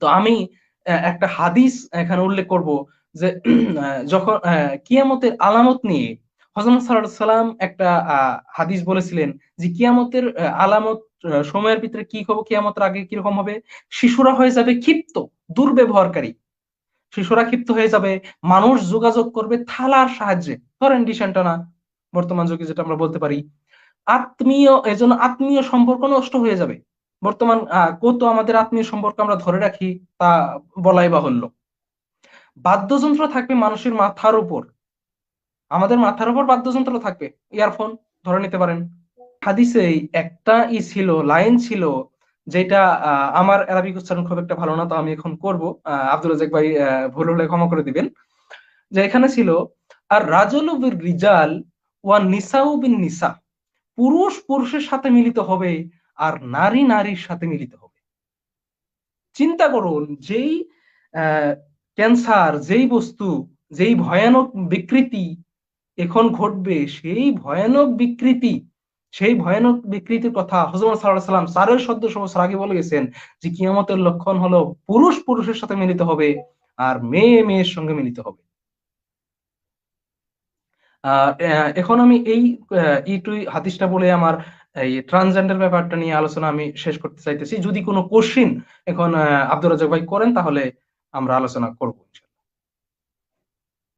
তো আমি একটা হাদিস এখানে উল্লেখ করব যে যখন কিয়ামতের আলামত নিয়ে হজরত সাল্লাম একটা হাদিস বলেছিলেন যে কিয়ামতের আলামত সময়ের ভিতরে কি হবে কিয়ামতের আগে কীরকম হবে? শিশুরা হয়ে যাবে ক্ষিপ্ত, দুর্ব্যবহারকারী। শিশুরা ক্ষিপ্ত হয়ে যাবে, মানুষ যোগাযোগ করবে থালার সাহায্যে। ধরেন ডিসেন্টানা বর্তমান যুগে যেটা আমরা বলতে পারি। আত্মীয়, এজন্য আত্মীয় সম্পর্ক নষ্ট হয়ে যাবে। বর্তমান কত আমাদের আত্মীয় সম্পর্ক আমরা ধরে রাখি, তা বলাই বাহুল্য। বাদ্যযন্ত্র থাকবে মানুষের মাথার উপর। আমাদের মাথার উপর বাদ্যযন্ত্র থাকবে। ইয়ারফোন, ধরে নিতে পারেন। হাদিসে একটা ই ছিল, লাইন ছিল, যেটা আমার অ্যারাবিক উচ্চারণ খুব একটা ভালো না, তো আমি এখন করব। আব্দুল রাজাক ভাই ভুল হলে ক্ষমা করে দিবেন। যে এখানে ছিল, আর রাজল রিজাল ওয়া নিসাউ বিন নিসা, পুরুষ পুরুষের সাথে মিলিত হবে আর নারী নারীর সাথে মিলিত হবে। চিন্তা করুন, যেই ক্যান্সার, যেই বস্তু, যেই ভয়ানক বিকৃতি এখন ঘটবে, সেই ভয়ানক বিকৃতি, সেই ভয়ানক বিকৃতির কথা হজরত সাল্লাহ সাল্লাম চারের সদস্য বছর আগে বলে গেছেন যে কিয়ামতের লক্ষণ হলো পুরুষ পুরুষের সাথে মিলিত হবে আর মেয়ে মেয়ের সঙ্গে মিলিত হবে। এখন আমি এই ইটুই হাদিসটা বলে আমার এই ট্রান্সজেন্ডার ব্যাপারটা নিয়ে আলোচনা আমি শেষ করতে চাইতেছি। যদি কোনো কোশ্চিন এখন আব্দুর রাজাক ভাই করেন তাহলে আমরা আলোচনা করব